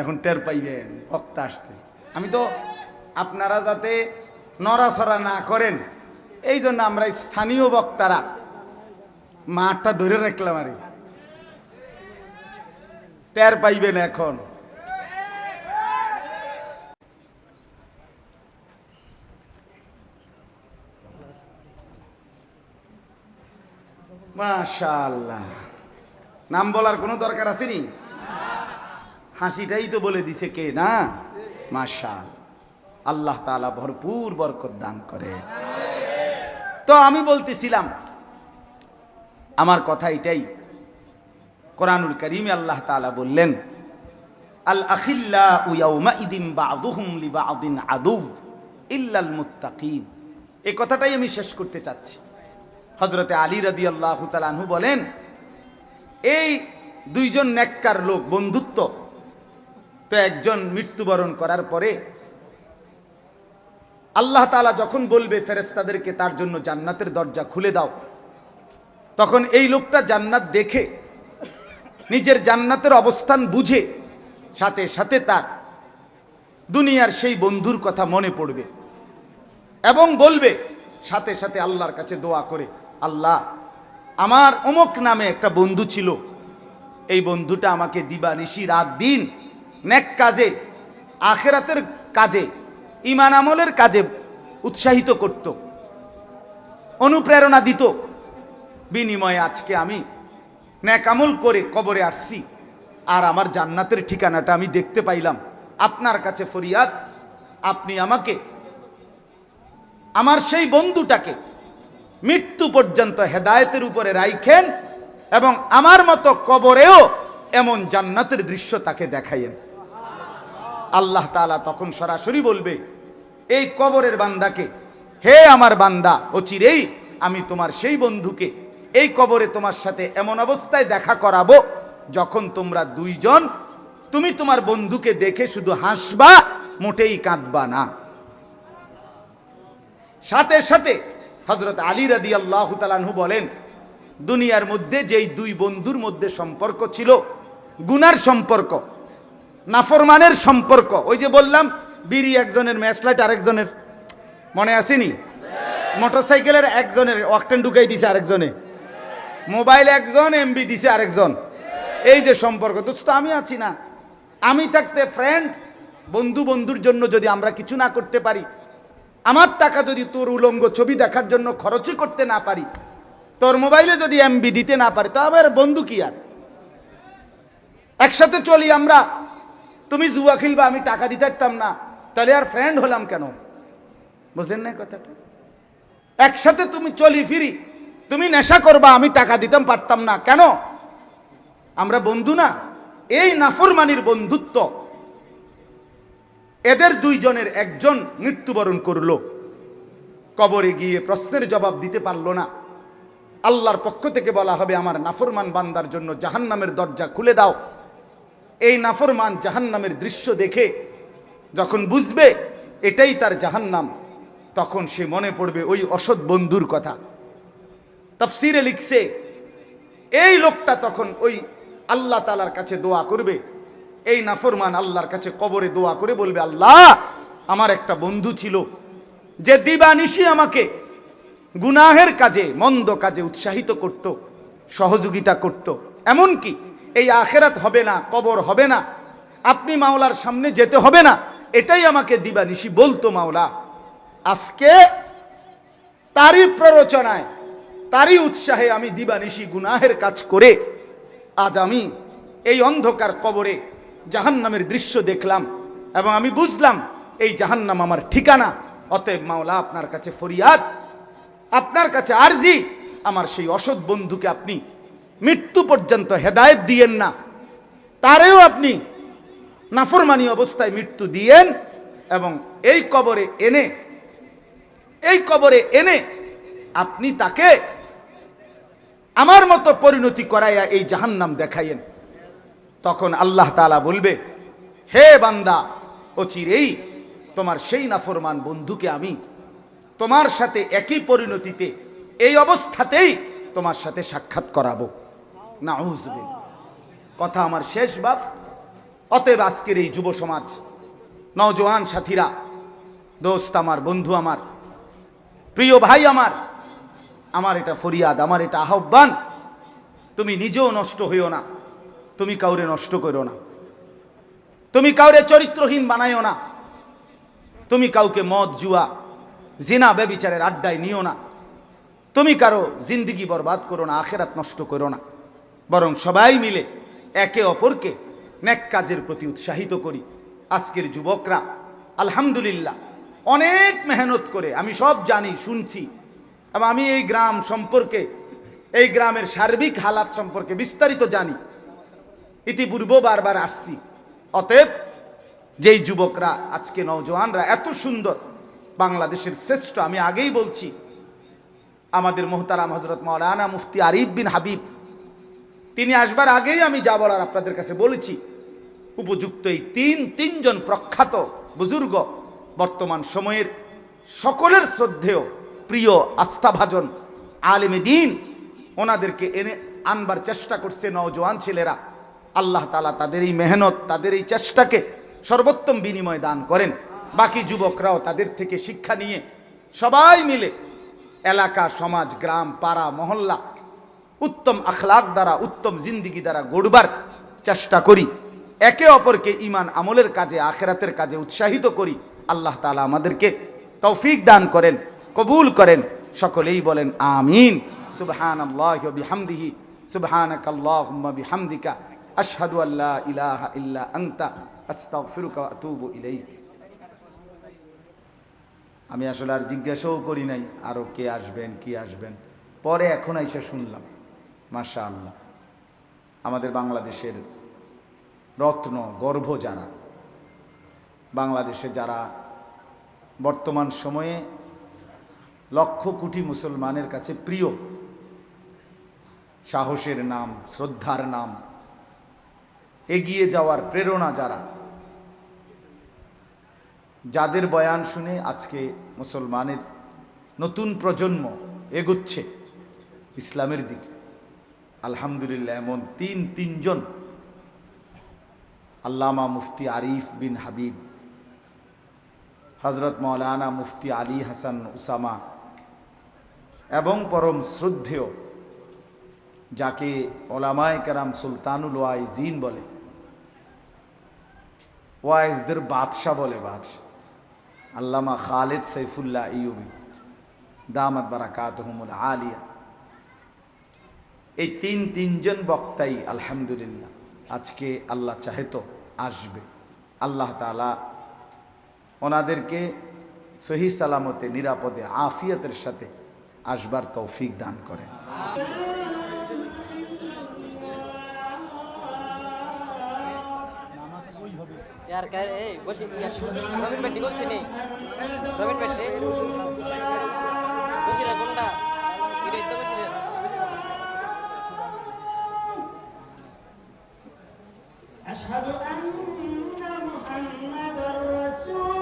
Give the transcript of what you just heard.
এখন টের পাইবেন, বক্তা আসতেছে। আমি তো আপনারা যাতে নড়াচড়া না করেন এই জন্য আমরা স্থানীয় বক্তারা মাঠটা ধরে রাখলাম আর। টের পাইবেন এখন। মাশাআল্লাহ। নাম বলার কোনো দরকার আছে নি? হাসিটাই তো বলে দিছে কে না? মাশাল। আল্লাহ তাআলা ভরপুর বরকত দান করে। তো আমি বলতেছিলাম, আমার কথা এটাই। কোরআনুল করিমে আল্লাহ তাআলা বললেন, আল আখিল্লা উয়াউমা ইদিম বাদুহুম লিবাদিন আদুভ ইল্লাল মুত্তাকিন। এই কথাটাই আমি শেষ করতে চাচ্ছি। হজরতে আলী রাদি আল্লাহ তালানহু বলেন, এই দুইজন নেককার লোক, বন্ধুত্ব তো একজন মৃত্যুবরণ করার পরে আল্লাহ তালা যখন বলবে ফেরেস্তাদেরকে তার জন্য জান্নাতের দরজা খুলে দাও, তখন এই লোকটা জান্নাত দেখে, নিজের জান্নাতের অবস্থান বুঝে, সাথে সাথে তার দুনিয়ার সেই বন্ধুর কথা মনে পড়বে এবং বলবে, সাথে সাথে আল্লাহর কাছে দোয়া করে, আল্লাহ, আমার অমুক নামে একটা বন্ধু ছিল, এই বন্ধুটা আমাকে দিবানিশি রাত দিন নেক কাজে, আখেরাতের কাজে, ইমান আমলের কাজে উৎসাহিত করত। অনুপ্রেরণা দিত। বিনিময়ে আজকে আমি ন্যাক আমল করে কবরে আসছি। আর আমার জান্নাতের ঠিকানাটা আমি দেখতে পাইলাম। আপনার কাছে ফরিয়াদ, আপনি আমাকে, আমার সেই বন্ধুটাকে মৃত্যু পর্যন্ত হেদায়েতের উপরে রাইখেন এবং আমার মতো কবরেও এমন জান্নাতের দৃশ্য তাকে দেখাইয়েন। আল্লাহ তাআলা তখন সরাসরি বলবে, এই কবরের বান্দাকে, হে আমার বান্দা ও চিরেই আমি তোমার সেই বন্ধুকে এই কবরে তোমার সাথে এমন অবস্থায় দেখা করাবো যখন তোমরা দুইজন, তুমি তোমার বন্ধুকে দেখে শুধু হাসবা, মোটেই কাঁদবা না। সাথে সাথে হজরত আলী রাদি আল্লাহ তালানহু বলেন, দুনিয়ার মধ্যে যেই দুই বন্ধুর মধ্যে সম্পর্ক ছিল, গুনার সম্পর্ক নাফরমানের সম্পর্ক। ওই যে বললাম, বিড়ি একজনের ম্যাচলাইট আরেকজনের। মনে আসেনি? মোটর সাইকেলের একজনের অকটেন ঢুকাই দিছে আরেকজনে। মোবাইল একজন, এমবি দিছে আরেকজন। এই যে সম্পর্ক। দোস্ত, আমি আছি না। আমি থাকতে ফ্রেন্ড বন্ধু বন্ধুর জন্য যদি আমরা কিছু না করতে পারি, আমার টাকা যদি তোর উলঙ্গ ছবি দেখার জন্য খরচই করতে না পারি, তোর মোবাইলে যদি এমবি দিতে না পারি, তা আমার বন্ধু কি আর? একসাথে চলি আমরা। তুমি জুয়া খেলবা, আমি টাকা দিতে পারতাম না। তাহলে আর ফ্রেন্ড হলাম কেন? বুঝেন না কথাটা? একসাথে তুমি চলি ফিরি, তুমি নেশা করবা, আমি টাকা দিতাম, পারতাম না। কেন? আমরা বন্ধু না। এই নাফরমানির বন্ধুত্ব। এদের দুইজনের একজন মৃত্যুবরণ করল। কবরে গিয়ে প্রশ্নের জবাব দিতে পারল না। আল্লাহর পক্ষ থেকে বলা হবে, আমার নাফরমান বান্দার জন্য জাহান্নামের দরজা খুলে দাও। এই নাফরমান জাহান্নামের দৃশ্য দেখে যখন বুঝবে এটাই তার জাহান্নাম, তখন সে মনে পড়বে ওই অসৎ বন্ধুর কথা। তফসিরে লিখছে, এই লোকটা তখন ওই আল্লাহ তালার কাছে দোয়া করবে, এই নাফরমান আল্লাহর কাছে কবরে দোয়া করে বলবে, আল্লাহ, আমার একটা বন্ধু ছিল, যে দিবানিশি আমাকে গুনাহের কাজে, মন্দ কাজে উৎসাহিত করত, সহযোগিতা করত। এমনকি এই আখেরাত হবে না, কবর হবে না। আপনি মাওলার সামনে যেতে হবে না। এটাই আমাকে দিবানিশি বলতো মাওলা। আজকে তারই প্ররোচনায়, তারই উৎসাহে আমি দিবানিশি গুনাহের কাজ করে, আজ আমি এই অন্ধকার কবরে জাহান্নামের দৃশ্য দেখলাম এবং আমি বুঝলাম এই জাহান্নাম আমার ঠিকানা। অতএব মাওলা, আপনার কাছে ফরিয়াদ, আপনার কাছে আরজি, আমার সেই অসৎ বন্ধুকে আপনি মৃত্যু পর্যন্ত হেদায়েত দিয়েন না। তারেও আপনি নাফরমানি অবস্থায় মৃত্যু দিয়েন এবং এই কবরে এনে, এই কবরে এনে আপনি তাকে আমার মতো পরিণতি করাইয়া এই জাহান্নাম দেখাইয়েন। তখন আল্লাহ তালা বলবে, হে বান্দা, ও চিরেই তোমার সেই নাফরমান বন্ধুকে আমি তোমার সাথে একই পরিণতিতে, এই অবস্থাতেই তোমার সাথে সাক্ষাৎ করাবো। না কথা আমার শেষ বাপ অতএব আজকের এই যুব সমাজ, নওজোয়ান সাথীরা, দোস্ত আমার, বন্ধু আমার, প্রিয় ভাই আমার আমার এটা ফরিয়াদ, আমার এটা আহ্বান, তুমি নিজেও নষ্ট হইও না, তুমি কাউরে নষ্ট করো না, তুমি কাউরে চরিত্রহীন বানাইও না, তুমি কাউকে মদ, জুয়া, জিনা, ব্যবিচারের আড্ডায় নিও না, তুমি কারও জিন্দিগি বরবাদ করো না, আখেরাত নষ্ট করো না। বরং সবাই মিলে একে অপরকে নেক কাজের প্রতি উৎসাহিত করি। আজকের যুবকরা, আলহামদুলিল্লাহ, অনেক মেহনত করে আমি সব জানি, শুনছি। এবং আমি এই গ্রাম সম্পর্কে, এই গ্রামের সার্বিক হালাত সম্পর্কে বিস্তারিত জানি। ইতিপূর্ব বারবার আসছি। অতএব, যেই যুবকরা, আজকে নওজোয়ানরা এত সুন্দর, বাংলাদেশের শ্রেষ্ঠ, আমি আগেই বলছি, আমাদের মোহতারাম হজরত মৌলানা মুফতি আরিফ বিন হাবিব তিনি আসবার আগেই আমি যা বলার আপনাদের কাছে বলেছি। উপযুক্ত এই তিন, তিনজন প্রখ্যাত বুজুর্গ বর্তমান সময়ের সকলের শ্রদ্ধেয়, প্রিয় আস্থাভাজন আলেমে দিন, ওনাদেরকে এনে আনবার চেষ্টা করছে নওজোয়ান ছেলেরা। আল্লাহ তালা তাদের এই মেহনত, তাদের এই চেষ্টাকে সর্বোত্তম বিনিময় দান করেন। বাকি যুবকরাও তাদের থেকে শিক্ষা নিয়ে সবাই মিলে এলাকা, সমাজ, গ্রাম, পাড়া, মহল্লা উত্তম আখলাক দ্বারা, উত্তম জিন্দিগি দ্বারা গড়বার চেষ্টা করি। একে অপরকে ইমান আমলের কাজে, আখেরাতের কাজে উৎসাহিত করি। আল্লাহ তালা আমাদেরকে তৌফিক দান করেন, কবুল করেন। সকলেই বলেন আমিন। সুবহান আল্লাহ বিহামদিহি সুবহানাক আল্লাহুম্মা বিহামদিকা, আশহাদু আল্লা ইলাহা ইল্লা আনতা, আস্তাগফিরুকা আতুবু ইলাইক। আমি আসলে আর জিজ্ঞাসাও করি নাই আরও কে আসবেন, কি আসবেন। পরে এখন এসে শুনলাম। মাশা আল্লাহ আমাদের বাংলাদেশের রত্ন, গর্ভ যারা, বাংলাদেশে যারা বর্তমান সময়ে লক্ষ কোটি মুসলমানের কাছে প্রিয়, সাহসের নাম, শ্রদ্ধার নাম, এগিয়ে যাওয়ার প্রেরণা যারা, যাদের বয়ান শুনে আজকে মুসলমানের নতুন প্রজন্ম এগুচ্ছে ইসলামের দিকে। আলহামদুলিল্লাহ, এমন তিন, তিনজন আল্লামা মুফতি আরিফ বিন হাবিব হজরত মৌলানা মুফতি আলী হাসান উসামা এবং পরম শ্রদ্ধেয়, যাকে ওলামায় কারাম সুলতানুল ওয়াইজিন বলে, ওয়াইজদের বাদশাহ বলে বাদশাহ, আল্লামা খালেদ সৈফুল্লাহ ইউবি, দামাত বারাকাতহমুল আলিয়া। এই তিন তিনজন বক্তাই আলহামদুলিল্লাহ আজকে আল্লাহ চাহে তো আসবে আল্লাহ তালা ওনাদেরকে সহি সালামতে নিরাপদে আফিয়তের সাথে আসবার তৌফিক দান করেন यार कह रहे ए बस रवीन बेट्टी বলছি নেই রবিন বেট্টি বসি রে কোনটা ফিরে তো أشهد أن محمد رسول